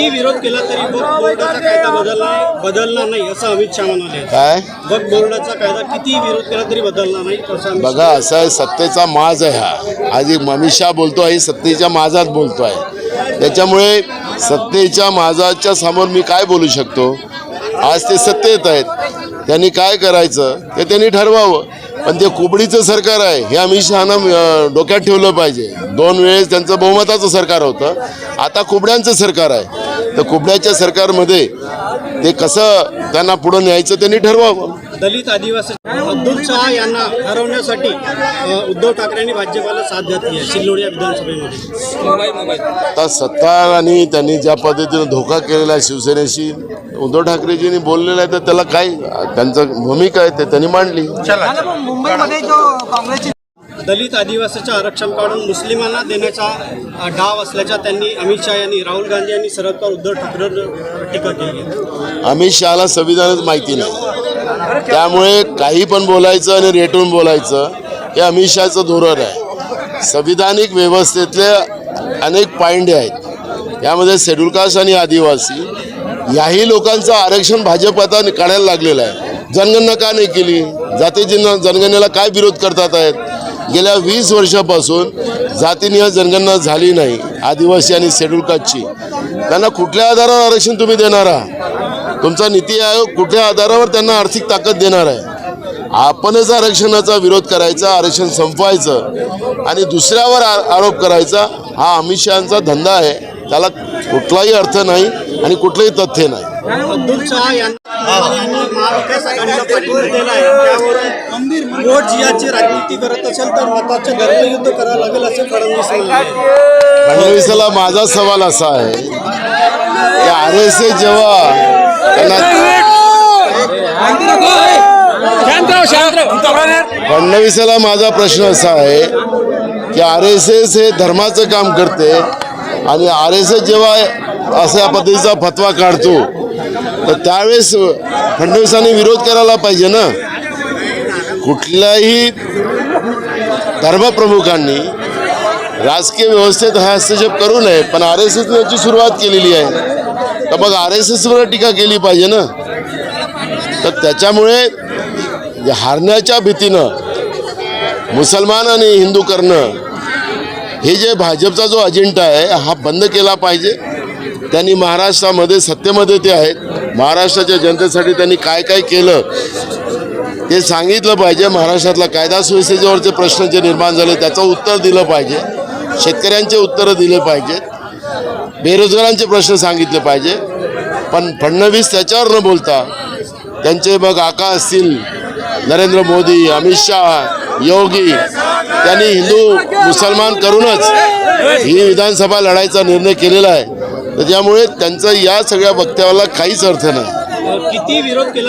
किती विरोध केला तरी वक्फ बोर्डाचा कायदा बदलणार बदलणार नाही असं अमित शहा म्हणाले काय? वक्फ बोर्डाचा कायदा किती विरोध केला तरी बदलणार नाही असं अमित बघा असं आहे सत्तेचा माज आहे हा. आज एक अमित शहा बोलतो आहे सत्तेच्या माजात बोलतो आहे. त्याच्यामुळे सत्तेच्या माजाच्या समोर मी काय बोलू शकतो? आज ते सत्तेत आहेत. त्यांनी काय करायचं? ते त्यांनी ठरवावं. पण ते कुबडीचं सरकार आहे हे अमित शहानं डोक्यात ठेवलं पाहिजे. दोन वेळेस त्यांचं बहुमताचं सरकार होतं. आता कुबड्यांचं सरकार आहे. तर कुबड्याच्या सरकारमध्ये ते कसं त्यांना पुढं न्यायचं त्यांनी ठरवावं. दलित आदिवासी अब्दुल शहा यांना हरवण्यासाठी उद्धव ठाकरेंनी भाजपाला साथ घातली आहे सिल्लोड या विधानसभेमध्ये. आता सत्तार आणि त्यांनी ज्या पद्धतीनं धोका केलेला आहे शिवसेनेशी उद्धव ठाकरेजींनी बोललेलं आहे तर त्याला काय त्यांचं भूमिका आहे ते त्यांनी मांडली. मुंबईमध्ये जो काँग्रेसची दलित आदिवासीचं आरक्षण काढून मुस्लिमांना देण्याचा डाव असल्याच्या त्यांनी अमित शहा यांनी राहुल गांधी यांनी शरद पवार उद्धव ठाकरे टीका केली. अमित शहाला संविधानच माहिती नाही. त्यामुळे काही पण बोलायचं आणि रेटून बोलायचं हे अमित शहाचं धोरण आहे. संविधानिक व्यवस्थेतले अनेक पायंडे आहेत. यामध्ये शेड्यूल कास्ट आणि आदिवासी याही लोकांचं आरक्षण भाजप आता काढायला लागलेलं आहे. जनगणना का नाही केली? जाती जन जनगणनेला काय विरोध करतात आहेत? गेल्या वीस वर्षापासून जातीनिय जनगणना झाली नाही आदिवासी आणि शेड्यूल कास्टची. त्यांना कुठल्या आधारावर आरक्षण तुम्ही देणार आहात? तुमचा नीती आयोग कुठल्या आधारावर त्यांना आर्थिक ताकद देणार आहे? आपणच आरक्षणाचा विरोध करायचा आरक्षण संपवायचं आणि दुसऱ्यावर आरोप करायचा हा अमित शहाचा धंदा आहे. त्याला कुठलाही अर्थ नाही आणि कुठलंही तथ्य नाही. अब्दुल महाविकास आघाडीला पाठिंबा आहे त्यावरून राजनीती करत असेल तर मताचं गर्भयुद्ध करावं लागेल फडणवीस फडणवीसाला माझा सवाल असा आहे की आर एस एस जेव्हा फडणवीसाला माझा प्रश्न असा आहे की आर एस एस हे धर्माचं काम करते आणि आर एस एस जेव्हा अशा पद्धतीचा फतवा काढतो तर त्यावेळेस फडणवीसांनी विरोध करायला पाहिजे ना? कुठल्याही धर्मप्रमुखांनी राजकीय व्यवस्थेत हा हस्तक्षेप करू नये पण आर एस एसने याची सुरुवात केलेली आहे. तर मग आर एस एसवर टीका केली पाहिजे ना? तर त्याच्यामुळे हारण्याच्या भीतीनं मुसलमान आणि हिंदू करणं हे जे भाजपचा जो अजेंडा आहे हा बंद केला पाहिजे. त्यांनी महाराष्ट्रामध्ये सत्तेमध्ये ते आहेत. महाराष्ट्राच्या जनतेसाठी त्यांनी काय काय केलं ते सांगितलं पाहिजे. महाराष्ट्रातला कायदा सुव्यवस्थेवरचे प्रश्न जे निर्माण झाले त्याचं उत्तर दिलं पाहिजे. शेतकऱ्यांचे उत्तरं दिले पाहिजेत बेरोजगारांचे प्रश्न सांगितले पाहिजे. पण फडणवीस त्याच्यावर न बोलता त्यांचे मग आका असतील नरेंद्र मोदी अमित शहा योगी त्यांनी हिंदू मुसलमान करूनच ही विधानसभा लढायचा निर्णय केलेला आहे. तर त्यामुळे त्यांचा या सगळ्या वक्तव्याला काहीच अर्थ नाही. किती विरोध केला?